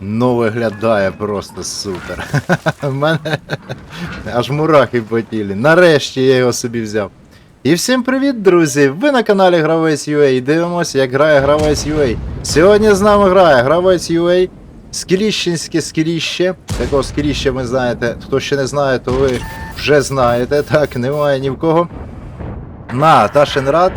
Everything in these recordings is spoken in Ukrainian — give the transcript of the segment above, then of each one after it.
Ну, виглядає просто супер. У мене аж мурахи по тілі. Нарешті я його собі взяв. І всім привіт, друзі! Ви на каналі Гравець UA і дивимося, як грає Гравець UA. Сьогодні з нами грає Гравець UA, Скіліщенське скіліще. Такого скіліща ви знаєте. Хто ще не знає, то ви вже знаєте. Так, немає ні в кого. На Ташенрад.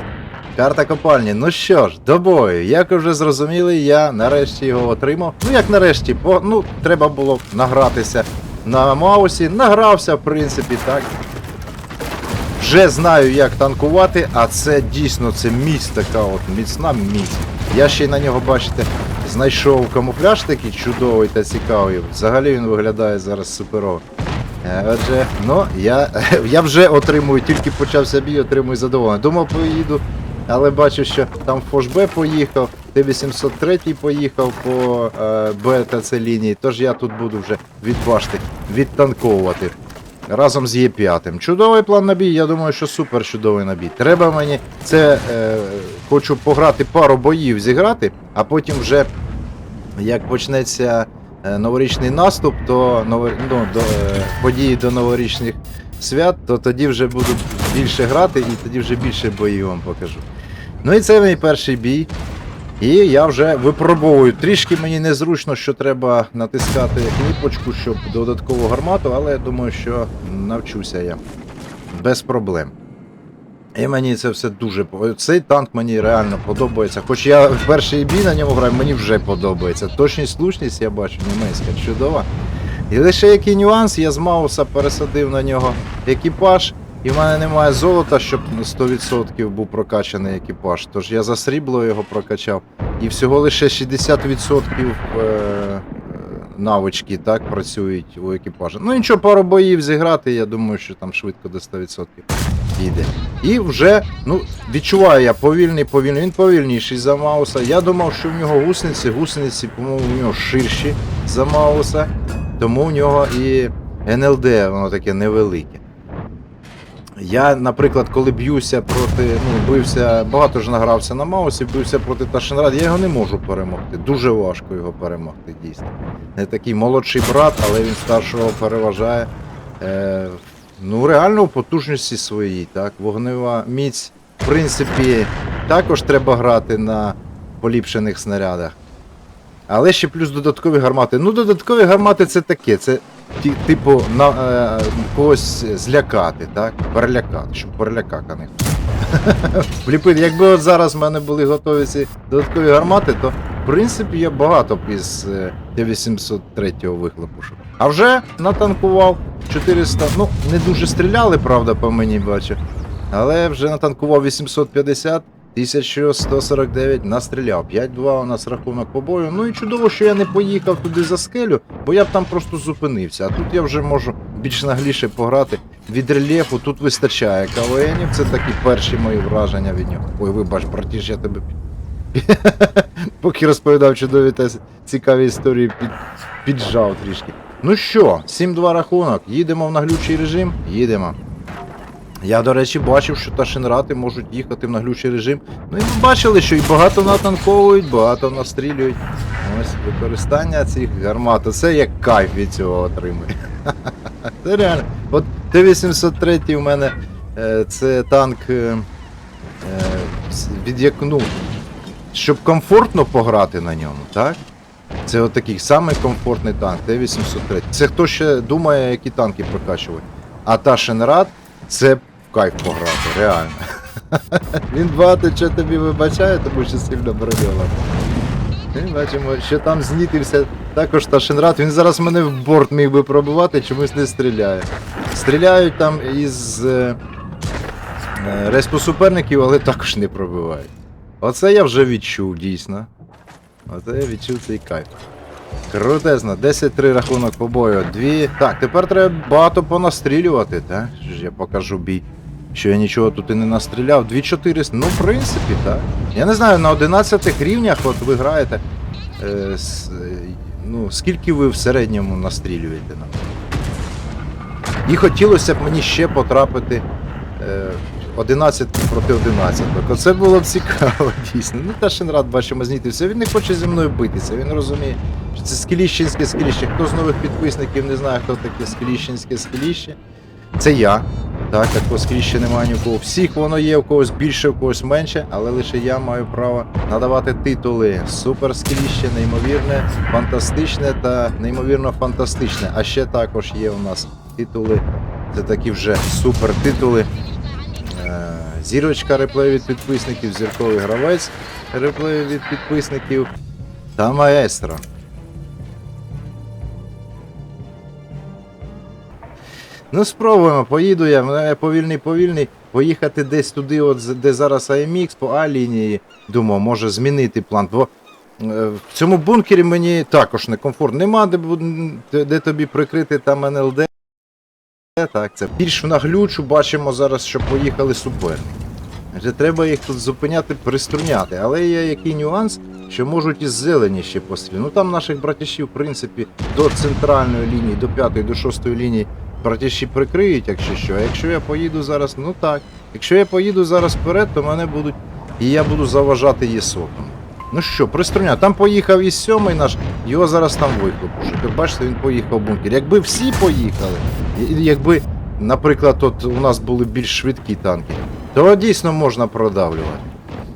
Карта копальні. Ну що ж, до бою. Як ви вже зрозуміли, я нарешті його отримав. Ну як нарешті, бо ну треба було награтися на Маусі. Награвся, в принципі, так. Вже знаю, як танкувати, а це дійсно це міць така от міцна міць. Я ще й на нього, бачите, знайшов камуфляж такий чудовий та цікавий. Взагалі він виглядає зараз суперово. Е, Отже, ну я, я вже отримую, тільки почався бій, отримую задоволення. Думав, поїду, але бачу, що там Фошбе поїхав, Т-803 поїхав по е, Б лінії, тож я тут буду вже від відтанковувати. Разом з Є5. Чудовий план на бій, я думаю, що супер чудовий набій. Треба мені це. Е, хочу пограти пару боїв зіграти, а потім вже як почнеться е, новорічний наступ, то ново, ну, до, е, події до новорічних свят, то тоді вже буду більше грати і тоді вже більше боїв вам покажу. Ну і це мій перший бій. І я вже випробовую. Трішки мені незручно, що треба натискати кніпочку, щоб додаткову гармату, але я думаю, що навчуся я без проблем. І мені це все дуже Цей танк мені реально подобається. Хоч я в перший бій на ньому граю, мені вже подобається. Точність, слушність, я бачу, німецька, чудова. І лише який нюанс, я з Мауса пересадив на нього екіпаж, і в мене немає золота, щоб на 100% був прокачаний екіпаж. Тож я за срібло його прокачав. І всього лише 60% е, е, навички так працюють у екіпажа. Ну нічого, пару боїв зіграти, я думаю, що там швидко до 100% дійде. І вже, ну, відчуваю я повільний, повільний. Він повільніший за Мауса. Я думав, що в нього гусениці, гусениці, по-моєму, у нього ширші за Мауса, тому в нього і НЛД, воно таке невелике. Я, наприклад, коли б'юся проти, ну, бився, багато ж награвся на Маусі, бився проти Ташенрад, я його не можу перемогти. Дуже важко його перемогти, дійсно. Не такий молодший брат, але він старшого переважає. Е, ну, реально у потужності своїй, так. Вогнева міць, в принципі, також треба грати на поліпшених снарядах. Але ще плюс додаткові гармати. Ну, додаткові гармати це таке, це типу на, е, когось злякати, так? Перелякати, щоб перелякати. Вліпити. Якби от зараз в мене були готові ці додаткові гармати, то в принципі я багато із е, Т-803 вихлопу. А вже натанкував 400. Ну, не дуже стріляли, правда, по мені бачу. Але вже натанкував 850. 1149 настріляв. 5-2 у нас рахунок по бою. Ну і чудово, що я не поїхав туди за скелю, бо я б там просто зупинився. А тут я вже можу більш нагліше пограти. Від рельєфу тут вистачає КВНів. Це такі перші мої враження від нього. Ой, вибач, братіж, я тебе. Поки розповідав чудові та цікаві історії, під... піджав трішки. Ну що, 7-2 рахунок. Їдемо в наглючий режим? Їдемо. Я, до речі, бачив, що ташинрати можуть їхати в наглючий режим. Ну і ви бачили, що і багато натанковують, багато настрілюють. Ось використання цих гармат. Це як кайф від цього отримує. Це реально. От Т-803 у мене е, це танк, е, е, від ну, щоб комфортно пограти на ньому, так? Це от самий комфортний танк, Т-803. Це хто ще думає, які танки прокачувати. А Ташенрад це кайф пограти, реально. Він багато що тобі вибачає, тому що сильно броньований. І бачимо, що там знітився також Ташенрад. Він зараз мене в борт міг би пробивати, чомусь не стріляє. Стріляють там із е, е, респу суперників, але також не пробивають. Оце я вже відчув, дійсно. Оце я відчув цей кайф. Крутезно, 10-3 рахунок по бою. Дві. Так, тепер треба багато понастрілювати, так? Я покажу бій. Що я нічого тут і не настріляв. 2400, ну в принципі, так. Я не знаю, на 11 рівнях от ви граєте. Е, с, е, ну, скільки ви в середньому настрілюєте нам? І хотілося б мені ще потрапити е, 11 проти 11. Оце було б цікаво, дійсно. Ну, та Шенрад, бачимо, знітився. Він не хоче зі мною битися. Він розуміє, що це скеліщенське скеліще. Хто з нових підписників не знає, хто таке скеліщенське скеліще. Це я. Так, такого скріще немає ні у кого. Всіх воно є, у когось більше, у когось менше, але лише я маю право надавати титули супер скріще, неймовірне, фантастичне та неймовірно фантастичне. А ще також є у нас титули. Це такі вже супер титули. Е, Зірочка реплею від підписників, зірковий гравець реплею від підписників та маестро. Ну, спробуємо, поїду я, мене повільний повільний. Поїхати десь туди, от, де зараз AMX, по А-лінії. Думав, може змінити план. Бо е, в цьому бункері мені також некомфортно. Нема де, де тобі прикрити там НЛД. Так, це більш в наглючу бачимо зараз, що поїхали суперники. Вже треба їх тут зупиняти, приструняти. Але є який нюанс, що можуть із зелені ще постріляти. Ну там наших братішів, в принципі, до центральної лінії, до п'ятої, до шостої лінії братіші прикриють, якщо що. А якщо я поїду зараз, ну так. Якщо я поїду зараз вперед, то мене будуть. І я буду заважати єсотом. Ну що, приструня, там поїхав і сьомий наш, його зараз там виклопушить. Ви бачите, він поїхав в бункер. Якби всі поїхали, якби, наприклад, от у нас були більш швидкі танки, то дійсно можна продавлювати.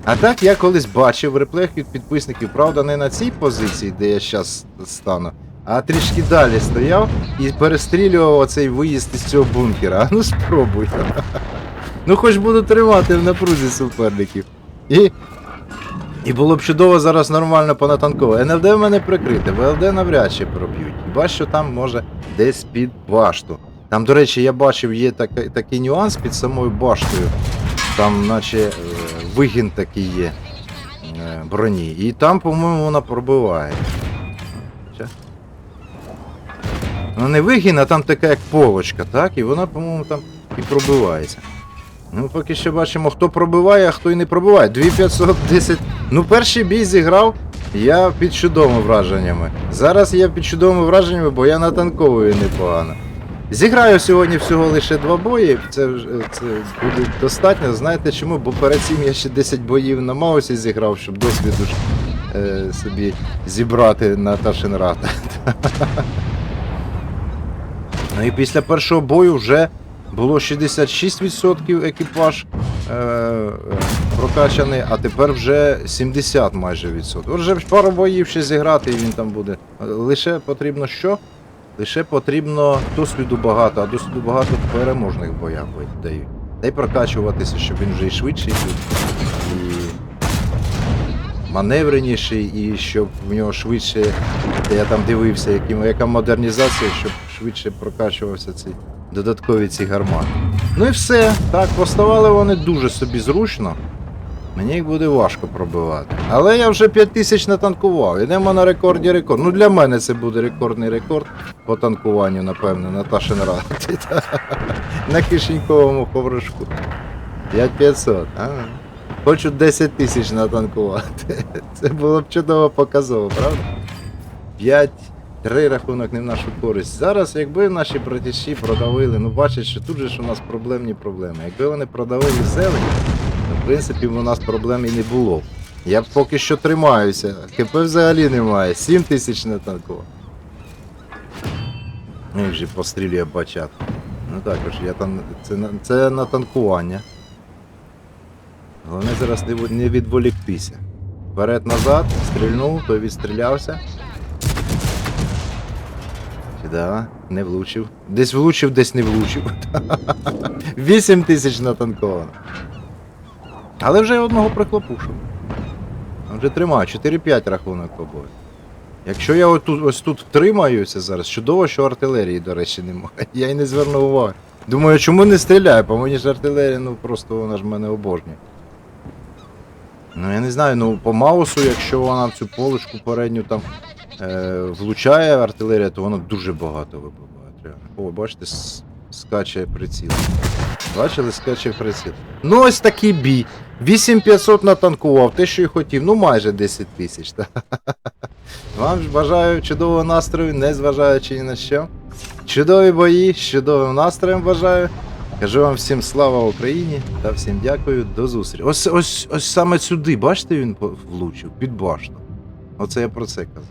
А так я колись бачив в реплеях від підписників, правда, не на цій позиції, де я зараз стану, а трішки далі стояв і перестрілював оцей виїзд із цього бункера. Ну спробуй. Ну хоч буду тримати в напрузі суперників. І. І було б чудово зараз нормально понатанково. НЛД в мене прикрите, ВЛД навряд чи проб'ють. Хіба що там може десь під башту. Там, до речі, я бачив, є така- такий нюанс під самою баштою. Там, наче, е, вигін такий є е, броні. І там, по-моєму, вона пробиває. Ну не вигін, а там така як полочка, так? І вона, по-моєму, там і пробивається. Ну, поки що бачимо, хто пробиває, а хто і не пробиває. 2510. Ну, перший бій зіграв, я під чудовими враженнями. Зараз я під чудовими враженнями, бо я натанковую непогано. Зіграю сьогодні всього лише два бої. Це, це буде достатньо. Знаєте чому? Бо перед цим я ще 10 боїв на Маусі зіграв, щоб досвіду ж, е, собі зібрати на Ташенрат. Ну і після першого бою вже було 66% екіпаж е, прокачаний, а тепер вже 70 майже відсотків. От Вже пару боїв ще зіграти, і він там буде. Лише потрібно що? Лише потрібно досвіду багато, а досвіду багато в переможних боях дають. Та й прокачуватися, щоб він вже і швидший був, і маневреніший, і щоб в нього швидше. Я там дивився, яким- яка модернізація, щоб швидше прокачувався цей додаткові ці гармати. Ну і все. Так, поставали вони дуже собі зручно. Мені їх буде важко пробивати. Але я вже 5 тисяч натанкував. Йдемо на рекорді рекорд. Ну для мене це буде рекордний рекорд по танкуванню, напевно, на Ташенраді. На кишеньковому ковришку. 5500. А? Хочу 10 тисяч натанкувати. Це було б чудово показово, правда? 5 Три рахунок не в нашу користь. Зараз, якби наші братіші продавили, ну бачать, що тут же ж у нас проблемні проблеми. Якби вони продавили зелень, то в принципі у нас проблем і не було. Я поки що тримаюся. КП взагалі немає. 7 тисяч не танкував. Ну вже пострілює бачат. Ну також, я там. Це, це на танкування. Головне зараз не, відволіктися. Вперед-назад, стрільнув, той відстрілявся. Да, не влучив. Десь влучив, десь не влучив. 8 тисяч натанковано. Але вже одного приклопушив. Вже тримаю, 4-5 рахунок по бою. Якщо я отут, ось тут втримаюся зараз, чудово, що артилерії, до речі, немає. Я й не звернув уваги. Думаю, чому не стріляю? По мені ж артилерія, ну просто вона ж мене обожнює. Ну я не знаю, ну по Маусу, якщо вона цю полочку передню там е, влучає артилерія, то вона дуже багато. Реально. О, бачите, скаче приціл. Бачили, скаче приціл. Ну ось такий бій. 8500 натанкував, те, що й хотів, ну майже 10 тисяч. Вам ж бажаю чудового настрою, не зважаючи ні на що. Чудові бої, з чудовим настроєм бажаю. Кажу вам всім слава Україні та всім дякую, до зустрічі. Ось ось ось саме сюди, бачите, він влучив, під башту. Оце я про це казав.